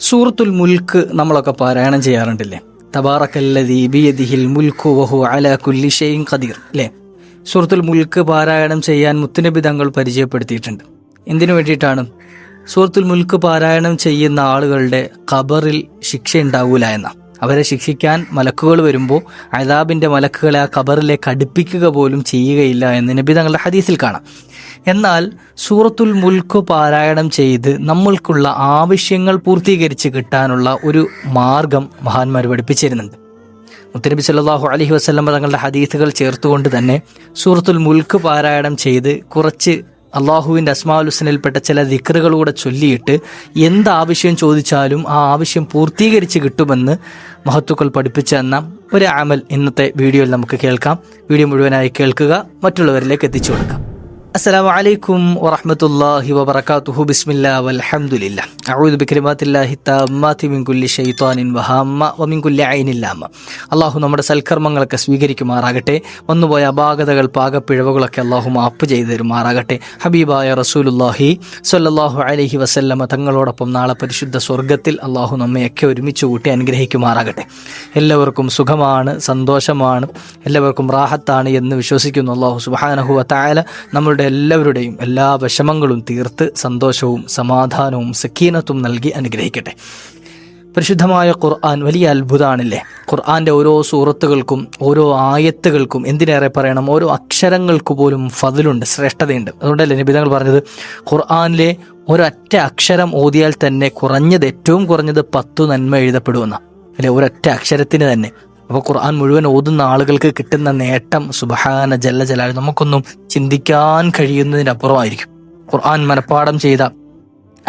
സൂറത്തുൽ മുൽക്ക് നമ്മളൊക്കെ പാരായണം ചെയ്യാറുണ്ടല്ലേ? തബാറക്കല്ലദീ ബിയദിഹിൽ മുൽക്കു വഹു അലാ കുല്ലി ഷൈഇൻ ഖദീർ അല്ലേ? സൂറത്തുൽ മുൽക്ക് പാരായണം ചെയ്യാൻ മുത്തുനബി തങ്ങൾ പരിചയപ്പെടുത്തിയിട്ടുണ്ട്. എന്തിനു വേണ്ടിയിട്ടാണ്? സൂറത്തുൽ മുൽക്ക് പാരായണം ചെയ്യുന്ന ആളുകളുടെ ഖബറിൽ ശിക്ഷ ഉണ്ടാവൂല എന്ന. അവരെ ശിക്ഷിക്കാൻ മലക്കുകൾ വരുമ്പോൾ അദാബിന്റെ മലക്കുകളെ ആ ഖബറിലേക്ക് അടുപ്പിക്കുക പോലും ചെയ്യുകയില്ല എന്ന് നബി തങ്ങളുടെ ഹദീസിൽ കാണാം. എന്നാൽ സൂറത്തുൽ മുൽക്ക് പാരായണം ചെയ്ത് നമ്മൾക്കുള്ള ആവശ്യങ്ങൾ പൂർത്തീകരിച്ച് കിട്ടാനുള്ള ഒരു മാർഗം മഹാന്മാർ പഠിപ്പിച്ചിരുന്നുണ്ട്. മുത്തനബി സല്ലാഹു അലഹി വസല്ലം തങ്ങളുടെ ഹദീസുകൾ ചേർത്തുകൊണ്ട് തന്നെ സൂറത്തുൽ മുൽക്ക് പാരായണം ചെയ്ത് കുറച്ച് അള്ളാഹുവിന്റെ അസ്മാഉൽ ഹുസ്നയിൽപ്പെട്ട ചില ദിക്റുകളൂടെ ചൊല്ലിയിട്ട് എന്ത് ആവശ്യം ചോദിച്ചാലും ആ ആവശ്യം പൂർത്തീകരിച്ച് കിട്ടുമെന്ന് മഹത്തുക്കൾ പഠിപ്പിച്ച എന്ന ഒരു ആമൽ ഇന്നത്തെ വീഡിയോയിൽ നമുക്ക് കേൾക്കാം. വീഡിയോ മുഴുവനായി കേൾക്കുക മറ്റുള്ളവരിലേക്ക് എത്തിച്ചു കൊടുക്കാം. അള്ളാഹു നമ്മുടെ സൽക്കർമ്മങ്ങളൊക്കെ സ്വീകരിക്കുമാറാകട്ടെ. വന്നുപോയ അപാകതകൾ പാകപ്പിഴവുകളൊക്കെ അള്ളാഹു മാപ്പ് ചെയ്തു തരുമാറാകട്ടെ ഹബീബായ റസൂലുല്ലാഹി സ്വല്ലല്ലാഹു അലഹി വസല്ലമ തങ്ങളോടൊപ്പം നാളെ പരിശുദ്ധ സ്വർഗത്തിൽ അള്ളാഹു നമ്മയൊക്കെ ഒരുമിച്ച് കൂട്ടി അനുഗ്രഹിക്കുമാറാകട്ടെ. എല്ലാവർക്കും സുഖമാണ് സന്തോഷമാണ് എല്ലാവർക്കും റാഹത്താണ് എന്ന് വിശ്വസിക്കുന്നു അള്ളാഹു സുബാനഹു താല നമ്മളുടെ എല്ലാവരുടെയും എല്ലാ വിഷമങ്ങളും തീർത്ത് സന്തോഷവും സമാധാനവും സക്കീനത്തും നൽകി അനുഗ്രഹിക്കട്ടെ. പരിശുദ്ധമായ ഖുർആൻ വലിയ അത്ഭുതമാണില്ലേ ഖുർആന്റെ ഓരോ സൂറത്തുകൾക്കും ഓരോ ആയത്തുകൾക്കും എന്തിനേറെ പറയണം? ഓരോ അക്ഷരങ്ങൾക്ക് പോലും ഫതിലുണ്ട് ശ്രേഷ്ഠതയുണ്ട്. അതുകൊണ്ടല്ലേ നിബിതങ്ങൾ പറഞ്ഞത്? ഖുർആനിലെ ഒരൊറ്റ അക്ഷരം ഓതിയാൽ തന്നെ കുറഞ്ഞത് ഏറ്റവും കുറഞ്ഞത് പത്തു നന്മ എഴുതപ്പെടുമെന്ന. അല്ലെ? ഒരൊറ്റ അക്ഷരത്തിന് തന്നെ. അപ്പോൾ ഖുർആൻ മുഴുവൻ ഓതുന്ന ആളുകൾക്ക് കിട്ടുന്ന നേട്ടം സുബഹാന ജല്ല ജലാൽ നമുക്കൊന്നും ചിന്തിക്കാൻ കഴിയുന്നതിനപ്പുറമായിരിക്കും. ഖുർആൻ മനഃപ്പാടം ചെയ്ത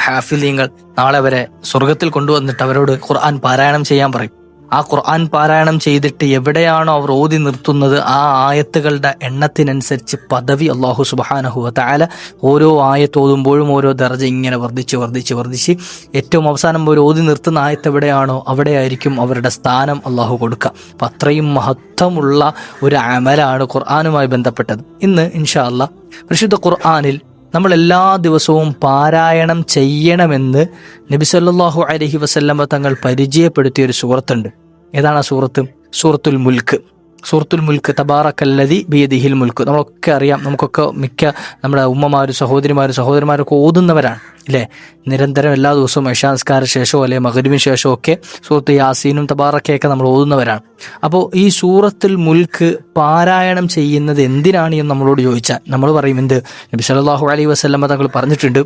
ഹാഫിലിങ്ങൾ നാളെ വരെ സ്വർഗത്തിൽ കൊണ്ടുവന്നിട്ട് അവരോട് ഖുർആൻ പാരായണം ചെയ്യാൻ പറയും. ആ ഖുർആൻ പാരായണം ചെയ്തിട്ട് എവിടെയാണോ അവർ ഓതി നിർത്തുന്നത് ആ ആയത്തുകളുടെ എണ്ണത്തിനനുസരിച്ച് പദവി അള്ളാഹു സുബാനഹു താല ഓരോ ആയത്ത് ഓതുമ്പോഴും ഓരോ ദർജ ഇങ്ങനെ വർദ്ധിച്ച് വർദ്ധിച്ച് വർദ്ധിച്ച് ഏറ്റവും അവസാനം ഒരു ഓതി നിർത്തുന്ന ആയത്ത് എവിടെയാണോ അവിടെയായിരിക്കും അവരുടെ സ്ഥാനം അള്ളാഹു കൊടുക്കുക. അപ്പം അത്രയും മഹത്വമുള്ള ഒരു അമലാണ് ഖുർആാനുമായി ബന്ധപ്പെട്ടത്. ഇന്ന് ഇൻഷാ അല്ലാ പരിശുദ്ധ ഖുർആാനിൽ നമ്മൾ എല്ലാ ദിവസവും പാരായണം ചെയ്യണമെന്ന് നബി സല്ലല്ലാഹു അലൈഹി വസല്ലമ തങ്ങൾ പരിചയപ്പെടുത്തിയ ഒരു സുഹൃത്തുണ്ട്. ഏതാണ് ആ സുഹൃത്ത്? സൂറത്തുൽ മുൽക്ക്. സൂറത്തുൽ മുൽക്ക് തബാറക്കല്ലതി ബിയദിഹിൽ മുൽക്ക്. നമ്മളൊക്കെ അറിയാം നമുക്കൊക്കെ മിക്ക നമ്മുടെ ഉമ്മമാരും സഹോദരിമാരും സഹോദരന്മാരൊക്കെ ഓതുന്നവരാണ്. ഇല്ലേ നിരന്തരം എല്ലാ ദിവസവും യശാസ്കാര ശേഷമോ അല്ലെ മകരുവിന് ശേഷമോ ഒക്കെ സൂറത്ത് യാസീനും തബാറക്കയൊക്കെ നമ്മൾ ഓതുന്നവരാണ്. അപ്പോൾ ഈ സൂറത്തിൽ മുൽക്ക് പാരായണം ചെയ്യുന്നത് എന്തിനാണ് എന്ന് നമ്മളോട് ചോദിച്ചാൽ നമ്മൾ പറയും എന്ത്? നബി സല്ലല്ലാഹു അലൈഹി വസല്ലമ തങ്ങൾ പറഞ്ഞിട്ടുണ്ട്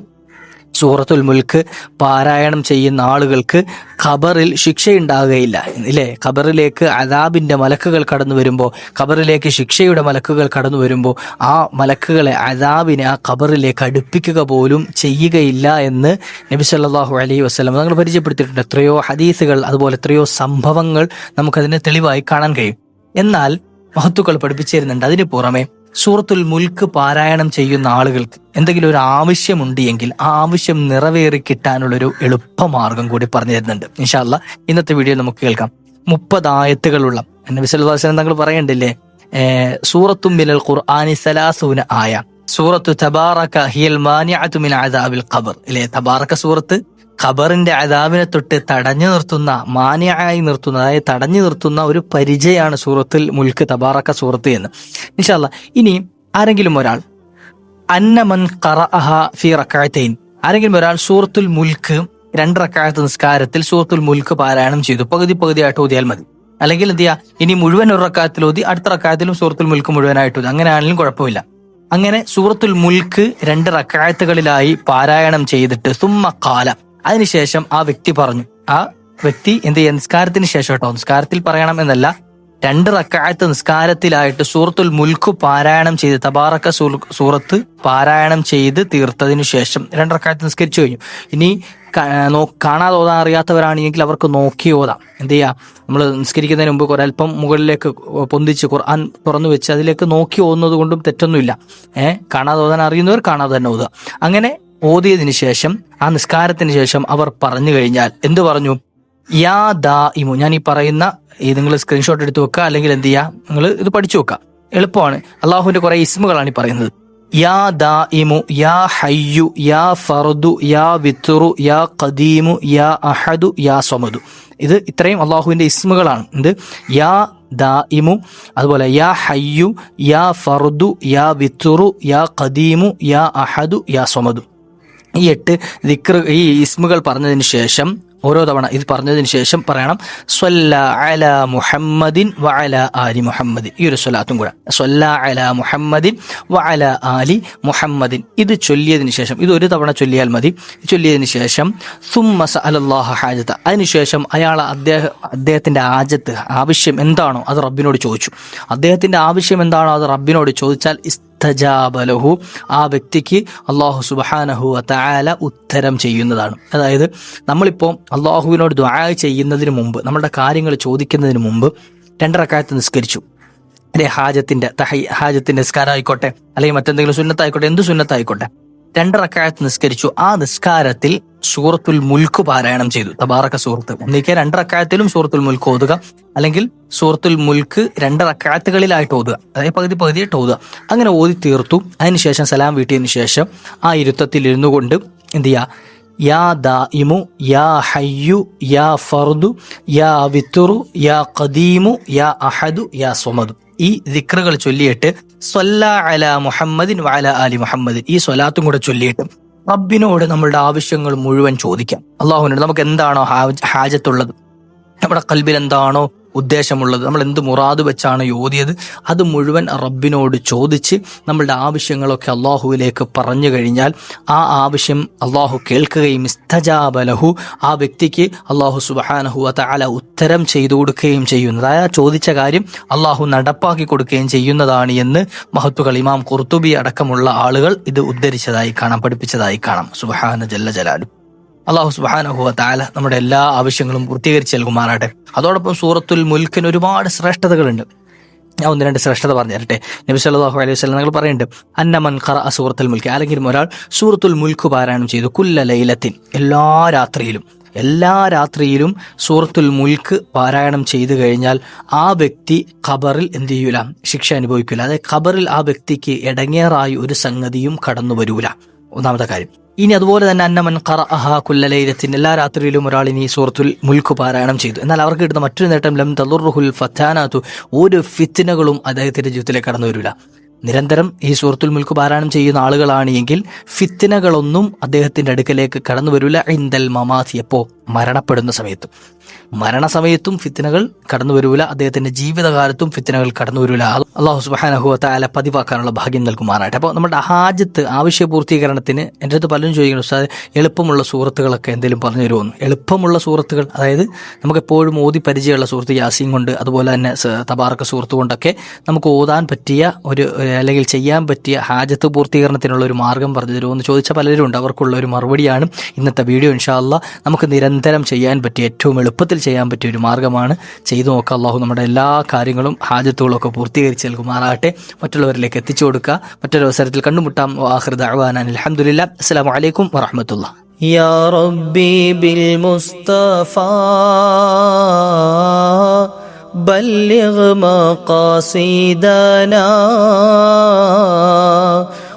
സൂറത്തുൽ മുൽക്ക് പാരായണം ചെയ്യുന്ന ആളുകൾക്ക് ഖബറിൽ ശിക്ഷയുണ്ടാകുകയില്ല ഇല്ലേ? ഖബറിലേക്ക് അതാബിന്റെ മലക്കുകൾ കടന്നു വരുമ്പോൾ ഖബറിലേക്ക് ശിക്ഷയുടെ മലക്കുകൾ കടന്നു വരുമ്പോൾ ആ മലക്കുകളെ അതാബിനെ ആ ഖബറിലേക്ക് അടുപ്പിക്കുക പോലും ചെയ്യുകയില്ല എന്ന് നബി സല്ലാഹു അലൈഹി വസ്ലം നമ്മൾ പരിചയപ്പെടുത്തിയിട്ടുണ്ട്. എത്രയോ ഹദീസുകൾ അതുപോലെ എത്രയോ സംഭവങ്ങൾ നമുക്കതിനെ തെളിവായി കാണാൻ കഴിയും. എന്നാൽ മഹത്തുക്കൾ പഠിപ്പിച്ചിരുന്നുണ്ട് അതിന് പുറമെ സൂറത്തുൽ മുൽക്ക് പാരായണം ചെയ്യുന്ന ആളുകൾക്ക് എന്തെങ്കിലും ഒരു ആവശ്യമുണ്ട് എങ്കിൽ ആ ആവശ്യം നിറവേറി കിട്ടാനുള്ളൊരു എളുപ്പമാർഗം കൂടി പറഞ്ഞു തരുന്നുണ്ട്. ഇൻഷാല്ല ഇന്നത്തെ വീഡിയോ നമുക്ക് കേൾക്കാം. മുപ്പതായത്തുകളുള്ള നബി വസല്ലം തങ്ങൾ പറയണ്ടില്ലേ? സൂറത്തും മിനൽ ഖുർആനി സലാസൂന ആയ സൂറത്തു തബാറക്ക ഹിയൽ മാനിഅതു മിൻ അദാബിൽ ഖബർ. ഇല്ലേ തബാറക്ക സൂറത്ത് ഖബറിന്റെ അതാവിനെ തൊട്ട് തടഞ്ഞു നിർത്തുന്ന മാന്യമായി നിർത്തുന്ന അതായത് തടഞ്ഞു നിർത്തുന്ന ഒരു പരിചയമാണ് സൂറത്തിൽ മുൽക്ക് തബാറക്ക സൂറത്ത് എന്ന്. ഇൻഷാല്ല ഇനി ആരെങ്കിലും ഒരാൾ അന്നമൻ കറ അഹ ഫി റക്കായത്തൈൻ ആരെങ്കിലും ഒരാൾ സൂറത്തുൽ മുൽക്ക് രണ്ട് റക്കായത്ത് നിസ്കാരത്തിൽ സൂറത്തുൽ മുൽക്ക് പാരായണം ചെയ്തു പകുതി പകുതിയായിട്ട് ഓതിയാൽ മതി. അല്ലെങ്കിൽ എന്ത് ചെയ്യുക ഇനി മുഴുവൻ ഒരു റക്കായത്തിൽ ഓതി അടുത്ത റക്കായത്തിലും സൂറത്തുൽ മുൽക്ക് മുഴുവനായിട്ട് ഓതി അങ്ങനെ ആണെങ്കിലും കുഴപ്പമില്ല. അങ്ങനെ സൂറത്തുൽ മുൽക്ക് രണ്ട് റക്കായത്തുകളിലായി പാരായണം ചെയ്തിട്ട് സുമ്മ കാല അതിനുശേഷം ആ വ്യക്തി പറഞ്ഞു ആ വ്യക്തി എന്ത് ചെയ്യുക? നിസ്കാരത്തിന് ശേഷം കേട്ടോ നിസ്കാരത്തിൽ പറയണം എന്നല്ല രണ്ട് റക്കായത്ത് നിസ്കാരത്തിലായിട്ട് സൂറത്തുൽ മുൽക്ക് പാരായണം ചെയ്ത് തബാറക്ക സൂറത്ത് പാരായണം ചെയ്ത് തീർത്തതിനു ശേഷം രണ്ട് റക്കായത്ത് നിസ്കരിച്ചു കഴിഞ്ഞു. ഇനി കാണാതെ ഓതാൻ അറിയാത്തവരാണെങ്കിൽ അവർക്ക് നോക്കി ഓതാം. എന്ത് ചെയ്യാ നമ്മൾ നിസ്കരിക്കുന്നതിന് മുമ്പ് ഒരല്പം മുകളിലേക്ക് പൊന്തിച്ച് ഖുർആൻ തുറന്നു വെച്ച് അതിലേക്ക് നോക്കി ഓതുന്നത് കൊണ്ടും തെറ്റൊന്നുമില്ല. ഏഹ് കാണാതെ ഓതാൻ അറിയുന്നവർ കാണാതെ തന്നെ ഓതുക. അങ്ങനെ ഓതിയതിനു ശേഷം ആ നിസ്കാരത്തിന് ശേഷം അവർ പറഞ്ഞു കഴിഞ്ഞാൽ എന്ത് പറഞ്ഞു? യാ ദാ ഇമു. ഞാൻ ഈ പറയുന്ന ഈ നിങ്ങൾ സ്ക്രീൻഷോട്ട് എടുത്ത് വെക്കുക അല്ലെങ്കിൽ എന്ത് ചെയ്യുക നിങ്ങൾ ഇത് പഠിച്ചു വെക്കുക എളുപ്പമാണ്. അള്ളാഹുവിന്റെ കുറെ ഇസ്മുകളാണ് ഈ പറയുന്നത്. യാ ദാ ഇമു യാ ഹയ്യു യാ ഫറുദു യാ വിത്തുറു യാ ഖദീമു യാ അഹദു യാ സ്വമദു. ഇത് ഇത്രയും അള്ളാഹുവിന്റെ ഇസ്മുകളാണ്. എന്ത്? യാ ദായിമു അതുപോലെ യാ ഹയ്യു യാ ഫറുദു യാ വിത്തുറു യാ ഖദീമു യാ അഹദു യാ സ്വമദു. ഈ എട്ട് ദിക്ർ ഈ ഇസ്മുകൾ പറഞ്ഞതിന് ശേഷം ഓരോ തവണ ഇത് പറഞ്ഞതിന് ശേഷം പറയണം സ്വല്ല അല മുഹമ്മദിൻ വ അല ആലി മുഹമ്മദിൻ ഈ ഒരു സ്വലാത്തും കൂടെ. സ്വല്ല അല മുഹമ്മദിൻ വ അല ആലി മുഹമ്മദിൻ. ഇത് ചൊല്ലിയതിന് ശേഷം ഇത് ഒരു തവണ ചൊല്ലിയാൽ മതി. ചൊല്ലിയതിന് ശേഷം സുമ്മസ അലല്ലാഹ ഹാജത്ത് അതിനുശേഷം അയാൾ അദ്ദേഹം അദ്ദേഹത്തിന്റെ ആജത്ത് ആവശ്യം എന്താണോ അത് റബ്ബിനോട് ചോദിച്ചു. അദ്ദേഹത്തിന്റെ ആവശ്യം എന്താണോ അത് റബ്ബിനോട് ചോദിച്ചാൽ ഇസ്തജാബലഹു. ആ വ്യക്തിക്ക് അള്ളാഹു സുബഹാനഹു താല ഉത്തരം ചെയ്യുന്നതാണ്. അതായത് നമ്മളിപ്പോൾ അള്ളാഹുവിനോട് ദ്വാ ചെയ്യുന്നതിന് മുമ്പ് നമ്മളുടെ കാര്യങ്ങൾ ചോദിക്കുന്നതിന് മുമ്പ് രണ്ടരക്കാലത്ത് നിസ്കരിച്ചു. അല്ലെ ഹാജത്തിന്റെ തഹൈ ഹാജത്തിന്റെ നിസ്കാരം ആയിക്കോട്ടെ അല്ലെങ്കിൽ മറ്റെന്തെങ്കിലും സുന്നത്തായിക്കോട്ടെ എന്ത് സുന്നത്തായിക്കോട്ടെ രണ്ടരക്കാലത്ത് നിസ്കരിച്ചു. ആ നിസ്കാരത്തിൽ സൂറത്തുൽ മുൽക്ക് പാരായണം ചെയ്തു. തബാറക്ക സൂറത്ത്. ഒന്നിക്കെ രണ്ടറക്കായത്തിലും സൂറത്തുൽ മുൽക്ക് ഓതുക. അല്ലെങ്കിൽ സൂറത്തുൽ മുൽക്ക് രണ്ടറക്കായത്തുകളിലായിട്ട് ഓതുക. അതായത് പകുതി പകുതിയായിട്ട് ഓതുക. അങ്ങനെ ഓതി തീർത്തു. അതിനുശേഷം സലാം വീട്ടിയതിനു ശേഷം ആ ഇരുത്തത്തിൽ ഇരുന്നു കൊണ്ട് എന്ത് ചെയ്യുക യാ ദായിമു യാ ഹയ്യു യാ ഫർദു യാ വിത്തുറു യാ ഖദീമു യാ അഹദു യാ സ്വമദു. ഈ ദിക്റുകൾ ചൊല്ലിയിട്ട് സ്വല്ല അല മുഹമ്മദിൻ വാല അലി മുഹമ്മദിൻ ഈ സ്വലാത്തും കൂടെ ചൊല്ലിയിട്ട് റബ്ബിനോട് നമ്മളുടെ ആവശ്യങ്ങൾ മുഴുവൻ ചോദിക്കാം. അള്ളാഹുവിനോട് നമുക്ക് എന്താണോ ഹാജ- ഹാജത്തുള്ളത്? നമ്മുടെ കൽബിൽ എന്താണോ ഉദ്ദേശമുള്ളത്. നമ്മൾ എന്ത് മുറാദ് വെച്ചാണ് യോതിയത് അത് മുഴുവൻ റബ്ബിനോട് ചോദിച്ച് നമ്മളുടെ ആവശ്യങ്ങളൊക്കെ അള്ളാഹുവിലേക്ക് പറഞ്ഞു കഴിഞ്ഞാൽ ആ ആവശ്യം അള്ളാഹു കേൾക്കുകയും ഇസ്തജാബലഹു ആ വ്യക്തിക്ക് അള്ളാഹു സുബഹാനഹു അല ഉത്തരം ചെയ്തു കൊടുക്കുകയും ചെയ്യുന്നത്. ആ ചോദിച്ച കാര്യം അള്ളാഹു നടപ്പാക്കി കൊടുക്കുകയും ചെയ്യുന്നതാണ് എന്ന് മഹത്തുകൾ ഇമാം കുർത്തുബി അടക്കമുള്ള ആളുകൾ ഇത് ഉദ്ധരിച്ചതായി കാണാം പഠിപ്പിച്ചതായി കാണാം. സുബഹാന ജല്ല ജലാലു. അള്ളാഹു സുബാനഹുവ താല നമ്മുടെ എല്ലാ ആവശ്യങ്ങളും പൂർത്തീകരിച്ച് നൽകുമാറാട്ടെ അതോടൊപ്പം സൂറത്തുൽ മുൽക്കിന് ഒരുപാട് ശ്രേഷ്ഠതകളുണ്ട്. ഞാൻ ഒന്ന് രണ്ട് ശ്രേഷ്ഠത പറഞ്ഞു തരട്ടെ. നബി സല്ലല്ലാഹു അലൈഹി വസ്ലം നിങ്ങൾ പറയുന്നുണ്ട് അന്നമൻ ഖറ സൂറത്തുൽ മുൽക്ക്. അല്ലെങ്കിൽ ഒരാൾ സൂറത്തുൽ മുൽക്ക് പാരായണം ചെയ്തു കുല്ല ലൈലത്തിൻ. എല്ലാ രാത്രിയിലും എല്ലാ രാത്രിയിലും സൂറത്തുൽ മുൽക്ക് പാരായണം ചെയ്തു കഴിഞ്ഞാൽ ആ വ്യക്തി ഖബറിൽ എന്ത് ചെയ്യൂല ശിക്ഷ അനുഭവിക്കില്ല അതായത് ഖബറിൽ ആ വ്യക്തിക്ക് ഇടങ്ങേറായി ഒരു സംഗതിയും കടന്നു വരൂല ഒന്നാമത്തെ കാര്യം. ഇനി അതുപോലെ തന്നെ അന്നമൻ കറ കുല്ല കുല്ലലൈലത്തിൻ എല്ലാ രാത്രിയിലും ഒരാൾ ഇനി സൂറത്തുൽ മുൽക്ക് പാരായണം ചെയ്തു. എന്നാൽ അവർക്ക് കിട്ടുന്ന മറ്റൊരു നേട്ടം ലം തലുറുഹുൽ ഫത്താനാത്തു ഒരു ഫിത്തിനകളും അദ്ദേഹത്തിന്റെ ജീവിതത്തിലേക്ക് കടന്നു വരില്ല. നിരന്തരം ഈ സൂറത്തുൽ മുൽക്ക് പാരായണം ചെയ്യുന്ന ആളുകളാണ് എങ്കിൽ ഫിത്തിനകളൊന്നും അദ്ദേഹത്തിന്റെ അടുക്കലേക്ക് കടന്നു വരില്ല. ഇന്ദൽ മമാസി എപ്പോ മരണപ്പെടുന്ന സമയത്തും. മരണസമയത്തും ഫിത്തിനകൾ കടന്നു വരൂല. അദ്ദേഹത്തിന്റെ ജീവിതകാലത്തും ഫിത്തിനകൾ കടന്നു വരൂല. അള്ളാഹു സുബാനഹു താല പതിവാക്കാനുള്ള ഭാഗ്യം നൽകുമാറാട്ടെ അപ്പോൾ നമ്മുടെ ഹാജത്ത് ആവശ്യ പൂർത്തീകരണത്തിന് എന്റെ അടുത്ത് പലരും ചോദിക്കുന്നു സാർ എളുപ്പമുള്ള സുഹൃത്തുക്കളൊക്കെ എന്തെങ്കിലും പറഞ്ഞു തരുമോ? എളുപ്പമുള്ള സുഹൃത്തുക്കൾ അതായത് നമുക്ക് എപ്പോഴും ഓതി പരിചയമുള്ള സുഹൃത്ത് യാസീൻ കൊണ്ട് അതുപോലെ തന്നെ തബാറക്ക സുഹൃത്ത് കൊണ്ടൊക്കെ നമുക്ക് ഓതാൻ പറ്റിയ ഒരു അല്ലെങ്കിൽ ചെയ്യാൻ പറ്റിയ ഹാജത്ത് പൂർത്തീകരണത്തിനുള്ള ഒരു മാർഗം പറഞ്ഞു തരുമോ എന്ന് ചോദിച്ച പലരും ഉണ്ട് അവർക്കുള്ള ഒരു മറുപടിയാണ് ഇന്നത്തെ വീഡിയോ. ഇൻഷാല്ല നമുക്ക് നിരന്തരം ചെയ്യാൻ പറ്റിയ ഏറ്റവും എളുപ്പത്തിൽ ചെയ്യാൻ പറ്റിയ ഒരു മാർഗമാണ് ചെയ്തു നോക്കുക അള്ളാഹു നമ്മുടെ എല്ലാ കാര്യങ്ങളും ഹാജത്തുകളും ഒക്കെ പൂർത്തീകരിച്ച് നൽകുമാറാകട്ടെ മറ്റുള്ളവരിലേക്ക് എത്തിച്ചു കൊടുക്കുക മറ്റൊരു അവസരത്തിൽ കണ്ടുമുട്ടാം ആഹൃദ അഹ്വാനാൻ അലഹമുല്ല അസ്സാം വലൈക്കും വറഹമത്തുള്ള يا ربي بالمصطفى بلغ مقاصدنا